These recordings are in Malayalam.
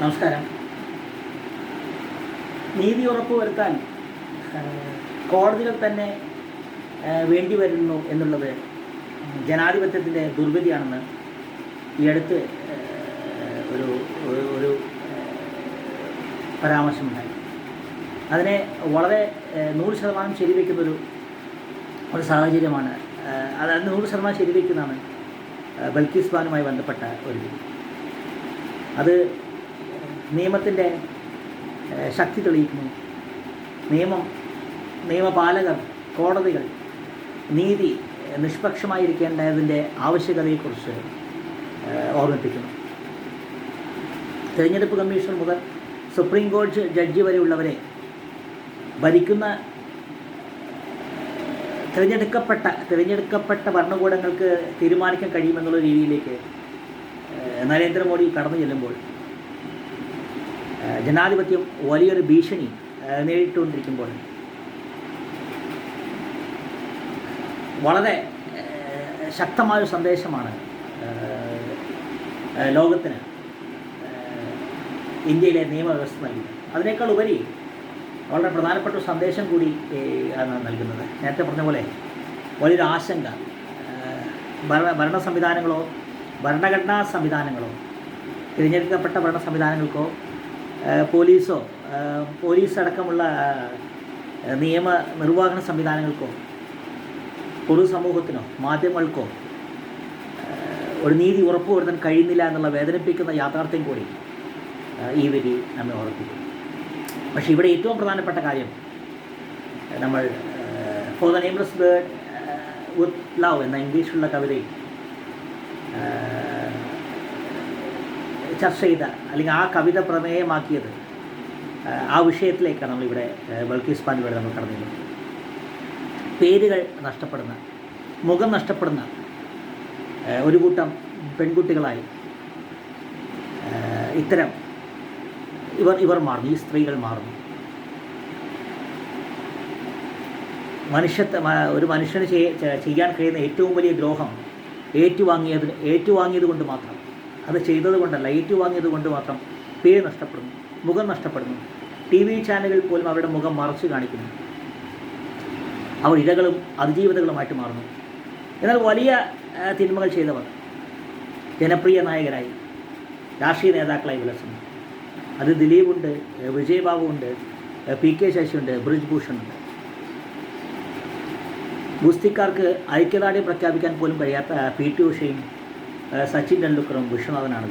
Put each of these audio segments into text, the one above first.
നമസ്കാരം. നീതി ഉറപ്പുവരുത്താൻ വരുത്താൻ കോടതികൾ തന്നെ വേണ്ടി വരുന്നു എന്നുള്ളത് ജനാധിപത്യത്തിന്റെ ദുർഗതിയാണെന്ന് ഈ അടുത്ത് ഒരു ഒരു ഒരു പരാമർശമുണ്ടായി. അതിനെ വളരെ നൂറ് ശതമാനം ശരിവെക്കുന്നൊരു ഒരു സാഹചര്യമാണ് അത് അതായത് നൂറ് ശതമാനം ശരിവെക്കുന്നതാണ് ബൽക്കിസ്ബാനുമായി ബൽക്കീസ് ബാനുമായി ബന്ധപ്പെട്ട ഒരു അത് നിയമത്തിന്റെ ശക്തി തെളിയിക്കുന്നു. നിയമം നിയമപാലകർ കോടതികൾ നീതി നിഷ്പക്ഷമായിരിക്കേണ്ടതിന്റെ ആവശ്യകതയെക്കുറിച്ച് ഓർമ്മിപ്പിക്കുന്നു. തിരഞ്ഞെടുപ്പ് കമ്മീഷൻ മുതൽ സുപ്രീം കോടതി ജഡ്ജി വരെയുള്ളവരെ ഭരിക്കുന്ന തിരഞ്ഞെടുക്കപ്പെട്ട തിരഞ്ഞെടുക്കപ്പെട്ട ഭരണകൂടങ്ങൾക്ക് തീരുമാനിക്കാൻ കഴിയുമെന്നുള്ള രീതിയിലേക്ക് നരേന്ദ്രമോദി കടന്നു ചെല്ലുമ്പോൾ ജനാധിപത്യം വലിയൊരു ഭീഷണി നേരിട്ടുകൊണ്ടിരിക്കുമ്പോൾ. വളരെ ശക്തമായ ശക്തമായൊരു സന്ദേശമാണ് ലോകത്തിന് ഇന്ത്യയിലെ നിയമവ്യവസ്ഥ നൽകുന്നത് അതിനേക്കാൾ ഉപരി വളരെ പ്രധാനപ്പെട്ട ഒരു സന്ദേശം കൂടി ആണ് നൽകുന്നത്. നേരത്തെ പറഞ്ഞ പോലെ വലിയൊരു ആശങ്ക ഭരണ ഭരണ സംവിധാനങ്ങളോ ഭരണഘടനാ സംവിധാനങ്ങളോ തിരഞ്ഞെടുക്കപ്പെട്ട ഭരണ സംവിധാനങ്ങൾക്കോ പോലീസോ പോലീസ് അടക്കമുള്ള നിയമ നിർവഹണ സംവിധാനങ്ങൾക്കോ പൊതുസമൂഹത്തിനോ മാധ്യമങ്ങൾക്കോ ഒരു നീതി ഉറപ്പുവരുത്താൻ കഴിയുന്നില്ല എന്നുള്ള വേദനിപ്പിക്കുന്ന യാഥാർത്ഥ്യം കൂടി ഈ വരി നമ്മെ ഓർപ്പിക്കും പക്ഷേ ഇവിടെ ഏറ്റവും പ്രധാനപ്പെട്ട കാര്യം നമ്മൾ for the nameless bird with love എന്ന ഇംഗ്ലീഷിലുള്ള കവിതയിൽ ചർച്ച ചെയ്ത അല്ലെങ്കിൽ ആ കവിത പ്രമേയമാക്കിയത് ആ വിഷയത്തിലേക്കാണ് നമ്മളിവിടെ ബൾക്കീസ് ബൽക്കീസ് പാൻ ഇവിടെ നമ്മൾ കടന്നിരുന്നത്. പേരുകൾ നഷ്ടപ്പെടുന്ന മുഖം നഷ്ടപ്പെടുന്ന ഒരു കൂട്ടം പെൺകുട്ടികളായി ഇത്തരം ഇവർ ഇവർ മാറുന്നു ഈ സ്ത്രീകൾ മാറുന്നു. മനുഷ്യത്തെ ഒരു മനുഷ്യന് ചെയ്യാൻ കഴിയുന്ന ഏറ്റവും വലിയ ദ്രോഹം ഏറ്റുവാങ്ങിയതിന് ഏറ്റുവാങ്ങിയത് കൊണ്ട് മാത്രം. അത് ചെയ്തത് കൊണ്ടല്ല ഏറ്റുവാങ്ങിയത് കൊണ്ട് മാത്രം പേര് നഷ്ടപ്പെടുന്നു മുഖം നഷ്ടപ്പെടുന്നു. ടി വി ചാനലുകൾ പോലും അവരുടെ മുഖം മറച്ചു കാണിക്കുന്നു. അവർ ഇരകളും അതിജീവിതകളുമായിട്ട് മാറുന്നു. എന്നാൽ വലിയ തിന്മകൾ ചെയ്തവർ ജനപ്രിയ നായകരായി രാഷ്ട്രീയ നേതാക്കളായി വിലസുന്നു. അത് ദിലീപുണ്ട് വിജയ് ബാബു ഉണ്ട് പി കെ ശശിയുണ്ട് ബ്രിജ് ഭൂഷൺ ഉണ്ട് ഗുസ്തിക്കാർക്ക് ഐക്യദാർഢ്യം പ്രഖ്യാപിക്കാൻ പോലും കഴിയാത്ത പി ടി ഉഷയും സച്ചിൻ ടെണ്ടുൽക്കറും വിശ്വനാഥനാണ്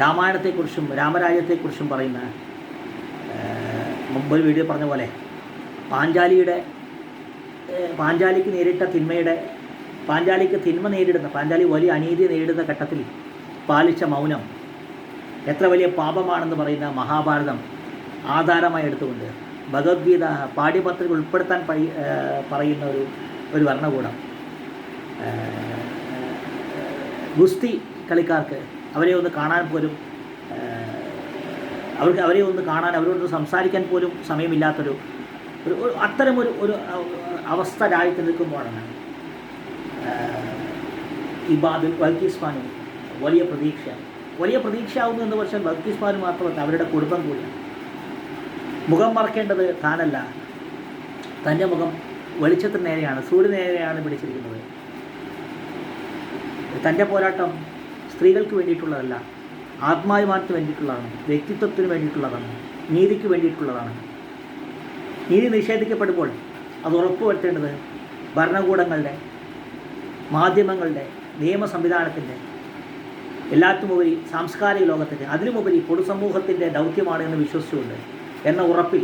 രാമായണത്തെക്കുറിച്ചും രാമരാജ്യത്തെക്കുറിച്ചും പറയുന്ന മുമ്പ് വീഡിയോ പറഞ്ഞ പോലെ പാഞ്ചാലിയുടെ പാഞ്ചാലിക്ക് നേരിട്ട തിന്മയുടെ പാഞ്ചാലിക്ക് തിന്മ നേരിടുന്ന പാഞ്ചാലി വലിയ അനീതി നേരിടുന്ന ഘട്ടത്തിൽ പാലിച്ച മൗനം എത്ര വലിയ പാപമാണെന്ന് പറയുന്ന മഹാഭാരതം ആധാരമായി എടുത്തുകൊണ്ട് ഭഗവത്ഗീത പാഠ്യപത്രിക ഉൾപ്പെടുത്താൻ പറയുന്ന ഒരു ഒരു ഭരണകൂടം. ഗുസ്തി കളിക്കാർക്ക് അവരെ ഒന്ന് കാണാൻ പോലും അവർക്ക് അവരെ ഒന്ന് കാണാൻ അവരോട് സംസാരിക്കാൻ പോലും സമയമില്ലാത്തൊരു ഒരു അത്തരം ഒരു ഒരു അവസ്ഥ രാജ്യത്ത് നിൽക്കുമ്പോഴാണ് ഈ ബാദിൽ വലിയ പ്രതീക്ഷ. വലിയ പ്രതീക്ഷയാവുന്നു എന്ന് വെച്ചാൽ വൽക്കീസ്മാനും മാത്രമല്ല അവരുടെ കുടുംബം കൂടിയാണ്. മുഖം മറക്കേണ്ടത് താനല്ല. തന്റെ മുഖം വെളിച്ചത്തിന് നേരെയാണ് സൂര്യന് നേരെയാണ് പിടിച്ചിരിക്കുന്നത്. തന്റെ പോരാട്ടം സ്ത്രീകൾക്ക് വേണ്ടിയിട്ടുള്ളതല്ല ആത്മാഭിമാനത്തിന് വേണ്ടിയിട്ടുള്ളതാണ് വ്യക്തിത്വത്തിന് വേണ്ടിയിട്ടുള്ളതാണ് നീതിക്ക് വേണ്ടിയിട്ടുള്ളതാണ്. നീതി നിഷേധിക്കപ്പെടുമ്പോൾ അത് ഉറപ്പുവരുത്തേണ്ടത് ഭരണകൂടങ്ങളുടെ മാധ്യമങ്ങളുടെ നിയമ സംവിധാനത്തിന്റെ എല്ലാത്തിനുമുപരി സാംസ്കാരിക ലോകത്തിന്റെ അതിനുമുപരി പൊതുസമൂഹത്തിന്റെ ദൗത്യമാണ് എന്ന് വിശ്വസിച്ചുകൊണ്ട് എന്ന ഉറപ്പിൽ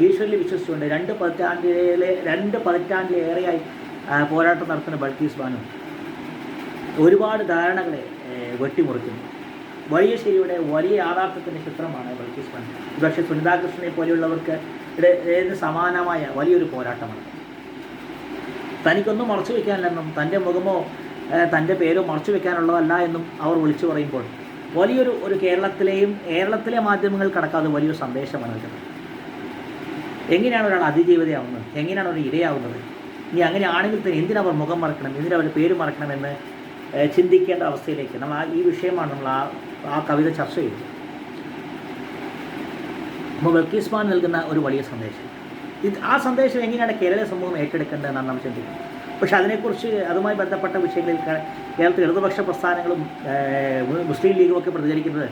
ഭീഷണിയിൽ വിശ്വസിച്ചുകൊണ്ട് രണ്ട് പതിറ്റാണ്ടിലെ രണ്ട് പതിറ്റാണ്ടിലേറെയായി പോരാട്ടം നടത്തുന്ന ബൾക്കീസ് ബാനു ഒരുപാട് ധാരണകളെ വെട്ടിമുറിക്കുന്നു. വലിയ ശരിയുടെ വലിയ യാഥാർത്ഥ്യത്തിന്റെ ചിത്രമാണ് ബൾക്കീസ് ബാനു. പക്ഷേ സുനിതാകൃഷ്ണനെ പോലെയുള്ളവർക്ക് സമാനമായ വലിയൊരു പോരാട്ടമാണ്? തനിക്കൊന്നും മറച്ചു വയ്ക്കാനില്ലെന്നും തന്റെ മുഖമോ തന്റെ പേരോ മറച്ചു വയ്ക്കാനുള്ളതല്ല എന്നും അവർ വിളിച്ചു പറയുമ്പോൾ വലിയൊരു ഒരു കേരളത്തിലെയും കേരളത്തിലെ മാധ്യമങ്ങൾ കടക്കാതെ വലിയൊരു സന്ദേശമാണ് നൽകുന്നത് എങ്ങനെയാണ് ഒരാൾ അതിജീവിതയാവുന്നത് എങ്ങനെയാണ് ഒരു ഇരയാവുന്നത്? ഇനി അങ്ങനെ ആണെങ്കിൽ തന്നെ എന്തിനവർ മുഖം മറക്കണം? എന്തിനവർ പേര് മറക്കണമെന്ന് ചിന്തിക്കേണ്ട അവസ്ഥയിലേക്ക് നമ്മൾ ആ ഈ വിഷയമാണ് നമ്മൾ ആ ആ കവിത ചർച്ച ചെയ്തത് അപ്പോൾ ബൽക്കീസ് നൽകുന്ന ഒരു വലിയ സന്ദേശം. ഇത് ആ സന്ദേശം എങ്ങനെയാണ് കേരള സമൂഹം ഏറ്റെടുക്കേണ്ടതെന്നാണ് നമ്മൾ ചിന്തിക്കുന്നത്. പക്ഷെ അതിനെക്കുറിച്ച് അതുമായി ബന്ധപ്പെട്ട വിഷയങ്ങളിൽ കേരളത്തിൽ ഇടതുപക്ഷ പ്രസ്ഥാനങ്ങളും മുസ്ലിം ലീഗും ഒക്കെ പ്രതികരിക്കുന്നത്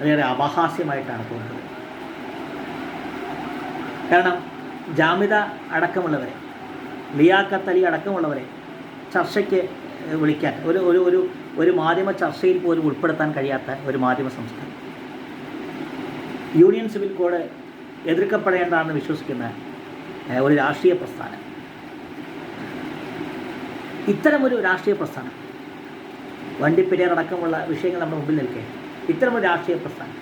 അതേറെ അപഹാസ്യമായിട്ടാണ് തോന്നുന്നത്. കാരണം ജാമിത അടക്കമുള്ളവരെ ലിയാഖത്ത് അലി അടക്കമുള്ളവരെ ചർച്ചയ്ക്ക് വിളിക്കാൻ ഒരു ഒരു ഒരു ഒരു മാധ്യമ ചർച്ചയിൽ പോലും ഉൾപ്പെടുത്താൻ കഴിയാത്ത ഒരു മാധ്യമ സംസ്ഥാനം. യൂണിയൻ സിവിൽ കോഡ് എതിർക്കപ്പെടേണ്ടതാണെന്ന് വിശ്വസിക്കുന്ന ഒരു രാഷ്ട്രീയ പ്രസ്ഥാനം. ഇത്തരമൊരു രാഷ്ട്രീയ പ്രസ്ഥാനം വണ്ടിപ്പെരിയാർ അടക്കമുള്ള വിഷയങ്ങൾ നമ്മുടെ മുമ്പിൽ നിൽക്കെ ഇത്തരമൊരു രാഷ്ട്രീയ പ്രസ്ഥാനം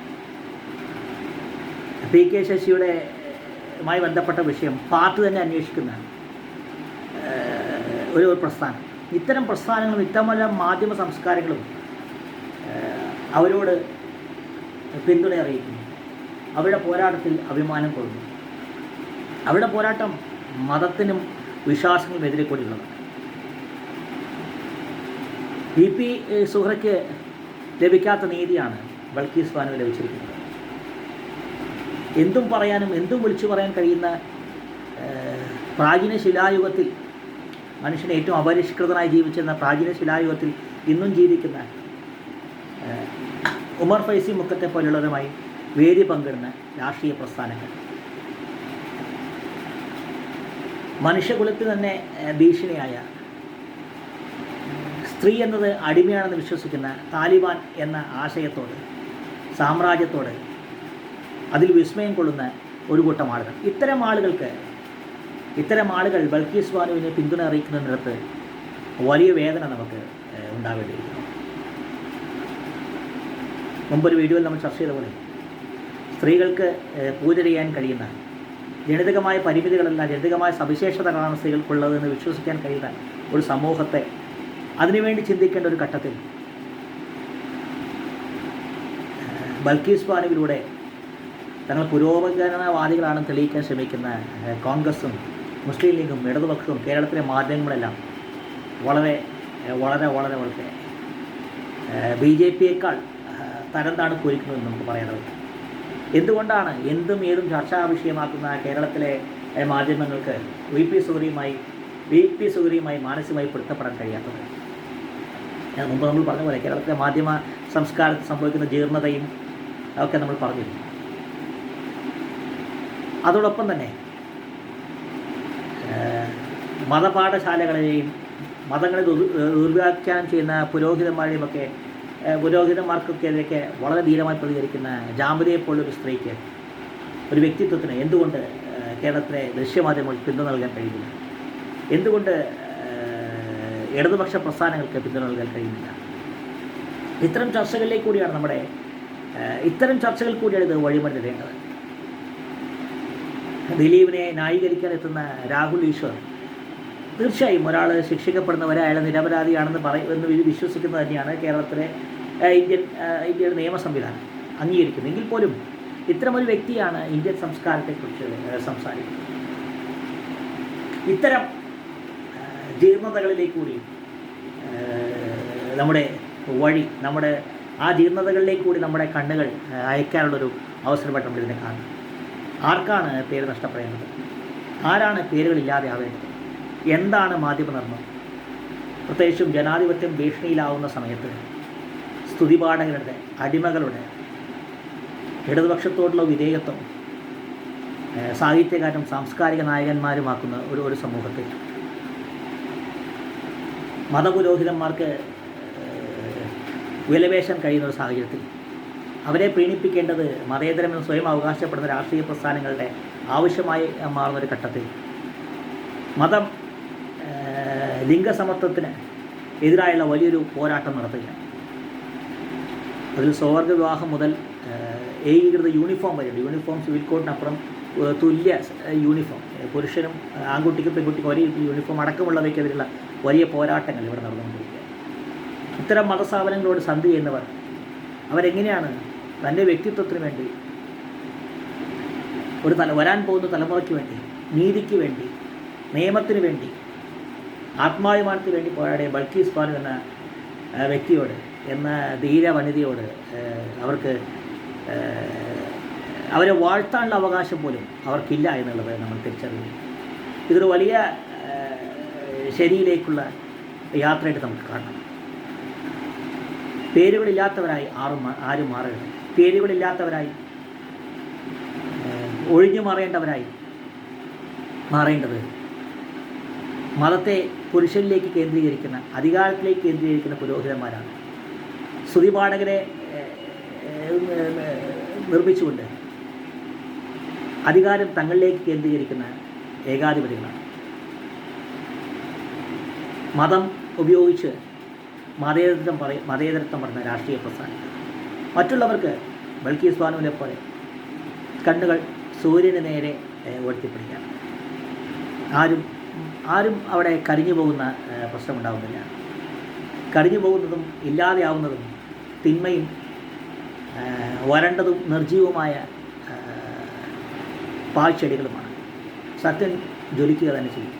പി കെ ശശിയുടെ മായി ബന്ധപ്പെട്ട വിഷയം പാർട്ടി തന്നെ അന്വേഷിക്കുന്നതാണ്. ഒരു ഒരു പ്രസ്ഥാനം. ഇത്തരം പ്രസ്ഥാനങ്ങളും ഇത്തരം മാധ്യമ സംസ്കാരങ്ങളും അവരോട് പിന്തുണ അറിയിക്കുന്നു. അവരുടെ പോരാട്ടത്തിൽ അഭിമാനം കൊള്ളുന്നു. അവരുടെ പോരാട്ടം മതത്തിനും വിശ്വാസങ്ങളും എതിരെ കൂടിയുള്ളതാണ് ഇ പി സുഹ്രയ്ക്ക് ലഭിക്കാത്ത നീതിയാണ് ബൾക്കീസ് ബാനു ലഭിച്ചിരിക്കുന്നത്. എന്തും പറയാനും എന്തും വിളിച്ചു പറയാൻ കഴിയുന്ന പ്രാചീന ശിലായുഗത്തിൽ മനുഷ്യൻ ഏറ്റവും അപരിഷ്കൃതനായി ജീവിച്ചിരുന്ന പ്രാചീന ശിലായുഗത്തിൽ ഇന്നും ജീവിക്കുന്ന ഉമർ ഫൈസി മുക്കത്തെ പോലുള്ളവരുമായി വേദി പങ്കിടുന്ന രാഷ്ട്രീയ പ്രസ്ഥാനങ്ങൾ. മനുഷ്യകുലത്തിൽ തന്നെ ഭീഷണിയായ സ്ത്രീ എന്നത് അടിമയാണെന്ന് വിശ്വസിക്കുന്ന താലിബാൻ എന്ന ആശയത്തോട് സാമ്രാജ്യത്തോട് അതിൽ വിസ്മയം കൊള്ളുന്ന ഒരു കൂട്ടം ആളുകൾ. ഇത്തരം ആളുകൾക്ക് ഇത്തരം ആളുകൾ ബൽക്കീസ് ബാനുവിനെ പിന്തുണ അറിയിക്കുന്നിടത്ത് വലിയ വേദന നമുക്ക് ഉണ്ടാവേണ്ടിയിരിക്കുന്നു. മുമ്പൊരു വീഡിയോയിൽ നമ്മൾ ചർച്ച ചെയ്ത പോലെ സ്ത്രീകൾക്ക് പൂജ ചെയ്യാൻ കഴിയുന്ന ജനിതകമായ പരിമിതികളല്ല ജനിതകമായ സവിശേഷതകളാണ് സ്ത്രീകൾക്കുള്ളതെന്ന് വിശ്വസിക്കാൻ കഴിയുന്ന ഒരു സമൂഹത്തെ അതിനുവേണ്ടി ചിന്തിക്കേണ്ട ഒരു ഘട്ടത്തിൽ ബൽക്കീസ് ബാനുവിലൂടെ തങ്ങൾ പുരോഗമനവാദികളാണെന്ന് തെളിയിക്കാൻ ശ്രമിക്കുന്ന കോൺഗ്രസും മുസ്ലിം ലീഗും ഇടതുപക്ഷവും കേരളത്തിലെ മാധ്യമങ്ങളെല്ലാം വളരെ വളരെ വളരെ വളരെ ബി ജെ പിയേക്കാൾ തരം താണ് പോയിരിക്കുന്നതെന്ന് നമുക്ക് പറയാനുള്ളത് എന്തുകൊണ്ടാണ് എന്തും ഏതും ചർച്ചാ വിഷയമാക്കുന്ന കേരളത്തിലെ മാധ്യമങ്ങൾക്ക് വി പി സുഗരിയുമായി വി പി സുഗരിയുമായി മാനസികമായി പൊരുത്തപ്പെടാൻ കഴിയാത്തത്? മുമ്പ് നമ്മൾ പറഞ്ഞ പോലെ കേരളത്തിലെ മാധ്യമ സംസ്കാരത്തിൽ സംഭവിക്കുന്ന ജീർണതയും ഒക്കെ നമ്മൾ പറഞ്ഞിരുന്നു. അതോടൊപ്പം തന്നെ മതപാഠശാലകളെയും മതങ്ങളെ ദുർ- ദുർവ്യാഖ്യാനം ചെയ്യുന്ന പുരോഹിതന്മാരെയും ഒക്കെ ഏഹ്, പുരോഹിതന്മാർക്കൊക്കെ വളരെ ധീരമായി പ്രതികരിക്കുന്ന ജാമ്പതിയെ പോലൊരു സ്ത്രീക്ക് ഒരു വ്യക്തിത്വത്തിന് എന്തുകൊണ്ട് കേരളത്തിലെ ദൃശ്യമാധ്യമങ്ങൾ പിന്തുണ നൽകാൻ കഴിയുന്നില്ല? എന്തുകൊണ്ട് ഇടതുപക്ഷ പ്രസ്ഥാനങ്ങൾക്ക് പിന്തുണ നൽകാൻ കഴിയുന്നില്ല? ഇത്തരം ചർച്ചകളിലേക്ക് കൂടിയാണ് നമ്മുടെ ഇത്തരം ചർച്ചകൾ കൂടിയാണ് ഇത് വഴിമരുതേണ്ടത് ദിലീപിനെ ന്യായീകരിക്കാൻ എത്തുന്ന രാഹുൽ ഈശ്വർ. തീർച്ചയായും ഒരാൾ ശിക്ഷിക്കപ്പെടുന്നവരെ അയാൾ നിരപരാധിയാണെന്ന് പറയും എന്ന് വിശ്വസിക്കുന്നത് തന്നെയാണ് കേരളത്തിലെ ഇന്ത്യൻ ഇന്ത്യയുടെ നിയമ സംവിധാനം അംഗീകരിക്കുന്നത്. എങ്കിൽ പോലും ഇത്തരമൊരു വ്യക്തിയാണ് ഇന്ത്യൻ സംസ്കാരത്തെക്കുറിച്ച് സംസാരിക്കുന്നത്. ഇത്തരം ജീർണതകളിലേക്ക് കൂടി നമ്മുടെ വഴി നമ്മുടെ ആ ജീർണതകളിലേക്ക് കൂടി നമ്മുടെ കണ്ണുകൾ അയക്കാനുള്ളൊരു അവസരമായിട്ട് നമ്മൾ ഇതിനെ കാണുന്നത് ആർക്കാണ് പേര് നഷ്ടപ്പെടേണ്ടത്? ആരാണ് പേരുകളില്ലാതെ ആവേണ്ടത്? എന്താണ് മാധ്യമധർമ്മം? പ്രത്യേകിച്ചും ജനാധിപത്യം ഭീഷണിയിലാവുന്ന സമയത്ത് സ്തുതിപാഠകരുടെ അടിമകളുടെ ഇടതുപക്ഷത്തോടുള്ള വിധേയത്വം സാഹിത്യകാരും സാംസ്കാരിക നായകന്മാരുമാക്കുന്ന ഒരു ഒരു സമൂഹത്തിൽ. മതപുരോഹിതന്മാർക്ക് വിലപേശാൻ കഴിയുന്ന ഒരു സാഹചര്യത്തിൽ അവരെ പ്രീണിപ്പിക്കേണ്ടത് മതേതരമെന്ന് സ്വയം അവകാശപ്പെടുന്ന രാഷ്ട്രീയ പ്രസ്ഥാനങ്ങളുടെ ആവശ്യമായി മാറുന്നൊരു ഘട്ടത്തിൽ. മതം ലിംഗസമത്വത്തിന് എതിരായുള്ള വലിയൊരു പോരാട്ടം നടത്തുകയാണ്. അതിൽ സ്വവർഗ വിവാഹം മുതൽ ഏകീകൃത യൂണിഫോം വരെയുണ്ട്. യൂണിഫോം സിവിൽ കോഡിനപ്പുറം തുല്യ യൂണിഫോം. പുരുഷനും ആൺകുട്ടിക്കും പെൺകുട്ടിക്കും ഒരേ യൂണിഫോം അടക്കമുള്ളവയ്ക്കെതിരെയുള്ള വലിയ പോരാട്ടങ്ങൾ ഇവിടെ നടന്നുകൊണ്ടിരിക്കുകയാണ്. ഇത്തരം മതസ്ഥാപനങ്ങളോട് സന്ധി ചെയ്യുന്നവർ അവരെങ്ങനെയാണ് തന്റെ വ്യക്തിത്വത്തിന് വേണ്ടി ഒരു തല വരാൻ പോകുന്ന തലമുറയ്ക്ക് വേണ്ടി നീതിക്ക് വേണ്ടി നിയമത്തിന് വേണ്ടി ആത്മാഭിമാനത്തിന് വേണ്ടി പോരാടിയ ബൾക്കീസ് ബാനു എന്ന വ്യക്തിയോട് എന്ന ധീര വനിതയോട് അവർക്ക് അവരെ വാഴ്ത്താനുള്ള അവകാശം പോലും അവർക്കില്ല എന്നുള്ളത് നമ്മൾ തിരിച്ചറിയുന്നു. ഇതൊരു വലിയ ശരിയിലേക്കുള്ള യാത്രയായിട്ട് നമുക്ക് കാണണം പേരുകളില്ലാത്തവരായി ആറും ആരും മാറരുത്. പേരുകളില്ലാത്തവരായി ഒഴിഞ്ഞു മാറേണ്ടവരായി മാറേണ്ടത്. മതത്തെ പുരുഷനിലേക്ക് കേന്ദ്രീകരിക്കുന്ന അധികാരത്തിലേക്ക് കേന്ദ്രീകരിക്കുന്ന പുരോഹിതന്മാരാണ്. സ്തുതിപാഠകരെ നിർമ്മിച്ചുകൊണ്ട് അധികാരം തങ്ങളിലേക്ക് കേന്ദ്രീകരിക്കുന്ന ഏകാധിപതികളാണ്. മതം ഉപയോഗിച്ച് മതേതരത്വം പറയും മതേതരത്വം പറഞ്ഞ രാഷ്ട്രീയ പ്രസ്ഥാനം മറ്റുള്ളവർക്ക് ബൽക്കീസ് സ്വാനുവിനെ പോലെ കണ്ണുകൾ സൂര്യന് നേരെ ഉയർത്തിപ്പിടിക്കാം. ആരും ആരും അവിടെ കരിഞ്ഞു പോകുന്ന പ്രശ്നമുണ്ടാവുന്നില്ല. കരിഞ്ഞു പോകുന്നതും ഇല്ലാതെയാവുന്നതും തിന്മയും വരണ്ടതും നിർജീവമായ പാഴ്ചെടികളുമാണ്. സത്യൻ ജ്വലിക്കുക തന്നെ ചെയ്യും.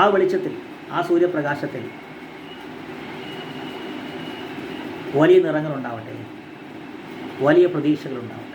ആ വെളിച്ചത്തിൽ ആ സൂര്യപ്രകാശത്തിൽ വലിയ നിറങ്ങളുണ്ടാവട്ടെ. വലിയ പ്രതീക്ഷകളുണ്ടാവട്ടെ